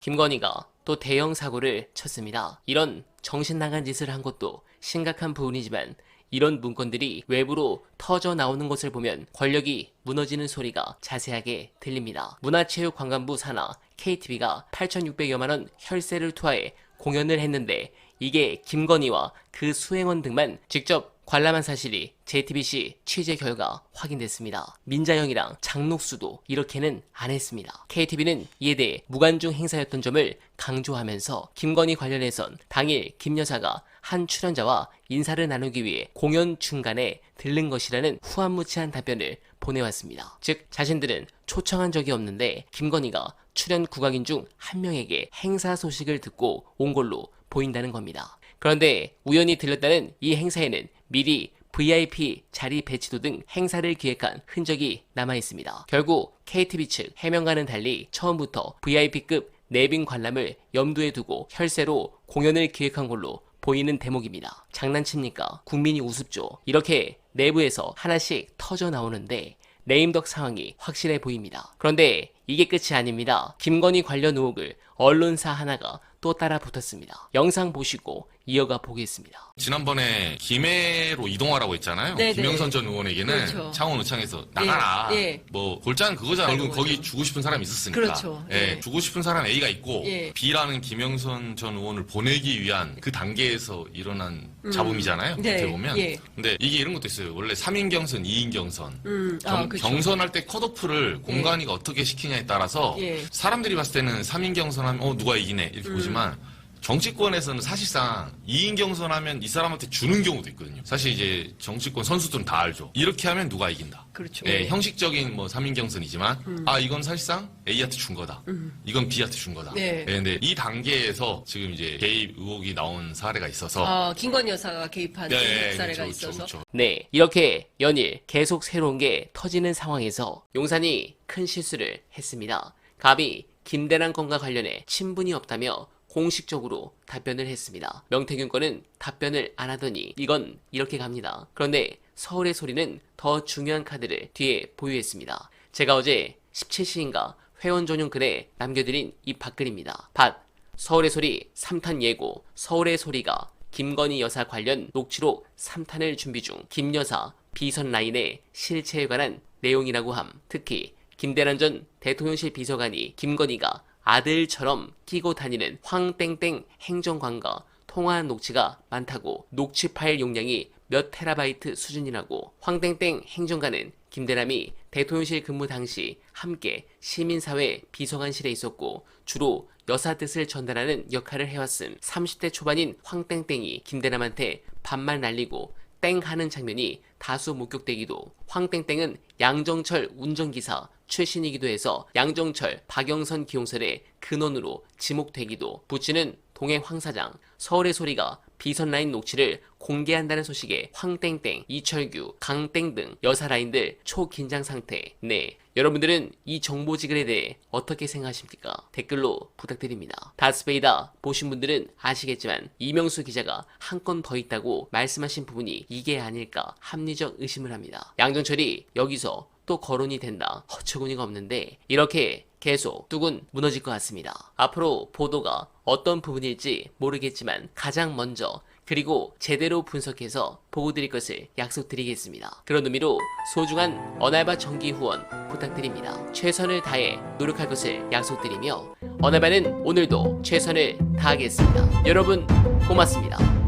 김건희가 또 대형 사고를 쳤습니다. 이런 정신 나간 짓을 한 것도 심각한 부분이지만 이런 문건들이 외부로 터져 나오는 것을 보면 권력이 무너지는 소리가 자세하게 들립니다. 문화체육관광부 산하 KTV가 8,600여만 원 혈세를 투하해 공연을 했는데 이게 김건희와 그 수행원 등만 직접 관람한 사실이 JTBC 취재 결과 확인됐습니다. 민자영이랑 장록수도 이렇게는 안 했습니다. KTV는 이에 대해 무관중 행사였던 점을 강조하면서 김건희 관련해선 당일 김 여사가 한 출연자와 인사를 나누기 위해 공연 중간에 들른 것이라는 후한무치한 답변을 보내왔습니다. 즉 자신들은 초청한 적이 없는데 김건희가 출연 국악인 중 한 명에게 행사 소식을 듣고 온 걸로 보인다는 겁니다. 그런데 우연히 들렸다는 이 행사에는 미리 VIP 자리 배치도 등 행사를 기획한 흔적이 남아 있습니다. 결국 KTV 측 해명과는 달리 처음부터 VIP급 내빈 관람을 염두에 두고 혈세로 공연을 기획한 걸로 보이는 대목입니다. 장난칩니까? 국민이 우습죠. 이렇게 내부에서 하나씩 터져 나오는데 레임덕 상황이 확실해 보입니다. 그런데 이게 끝이 아닙니다. 김건희 관련 의혹을 언론사 하나가 또 따라 붙었습니다. 영상 보시고 이어가 보겠습니다. 지난번에 김해로 이동하라고 했잖아요. 네네. 김영선 전 의원에게는 그렇죠. 창원 의창에서 나가라. 예, 예. 뭐 골자는 그거잖아요. 결국. 거기 주고 싶은 사람이 있었으니까. 그렇죠. 예, 예. 주고 싶은 사람 A가 있고 예. B라는 김영선 전 의원을 보내기 위한 그 단계에서 일어난 잡음이잖아요. 네, 어떻게 보면. 예. 근데 이게 이런 것도 있어요. 원래 3인 경선, 2인 경선. 음, 아, 경, 그쵸. 경선할 때 컷오프를 공간이가 어떻게 시키냐에 따라서 예. 사람들이 봤을 때는 3인 경선하면 어 누가 이기네 이렇게 음. 보지만 정치권에서는 사실상 2인 경선하면 이 사람한테 주는 경우도 있거든요. 사실 이제 정치권 선수들은 다 알죠. 이렇게 하면 누가 이긴다. 그렇죠. 예, 형식적인 뭐 3인 경선이지만 아 이건 사실상 A한테 준 거다. 이건 B한테 준 거다. 네. 예, 근데 이 단계에서 지금 이제 개입 의혹이 나온 사례가 있어서 아, 김건희 여사가 개입한 예, 예, 사례가 그렇죠, 있어서. 그렇죠. 네, 이렇게 연일 계속 새로운 게 터지는 상황에서 용산이 큰 실수를 했습니다. 갑이 김대란 건과 관련해 친분이 없다며 공식적으로 답변을 했습니다. 명태균 건은 답변을 안 하더니 이건 이렇게 갑니다. 그런데 서울의 소리는 더 중요한 카드를 뒤에 보유했습니다. 제가 어제 17시인가 회원 전용 글에 남겨드린 이 밥글입니다. 밭, 서울의 소리 3탄 예고, 서울의 소리가 김건희 여사 관련 녹취록 3탄을 준비 중 김 여사 비선 라인의 실체에 관한 내용이라고 함. 특히 김대란 전 대통령실 비서관이 김건희가 아들처럼 끼고 다니는 황땡땡 행정관과 통화한 녹취가 많다고 녹취 파일 용량이 몇 테라바이트 수준이라고 황땡땡 행정관은 김대남이 대통령실 근무 당시 함께 시민사회 비서관실에 있었고 주로 여사 뜻을 전달하는 역할을 해왔음. 30대 초반인 황땡땡이 김대남한테 반말 날리고 땡 하는 장면이 다수 목격되기도 황땡땡은 양정철 운전기사 출신이기도 해서 양정철 박영선 기용설의 근원으로 지목되기도 부치는 동해 황사장 서울의 소리가 비선 라인 녹취를 공개한다는 소식에 황땡땡, 이철규, 강땡 등 여사 라인들 초긴장 상태. 네. 여러분들은 이 정보지글에 대해 어떻게 생각하십니까? 댓글로 부탁드립니다. 다스베이다 보신 분들은 아시겠지만 이명수 기자가 한 건 더 있다고 말씀하신 부분이 이게 아닐까 합리적 의심을 합니다. 양정철이 여기서 또 거론이 된다. 허처구니가 없는데 이렇게 계속 뚝은 무너질 것 같습니다. 앞으로 보도가 어떤 부분일지 모르겠지만 가장 먼저 그리고 제대로 분석해서 보고 드릴 것을 약속드리겠습니다. 그런 의미로 소중한 어날바 정기 후원 부탁드립니다. 최선을 다해 노력할 것을 약속드리며 어날바는 오늘도 최선을 다하겠습니다. 여러분 고맙습니다.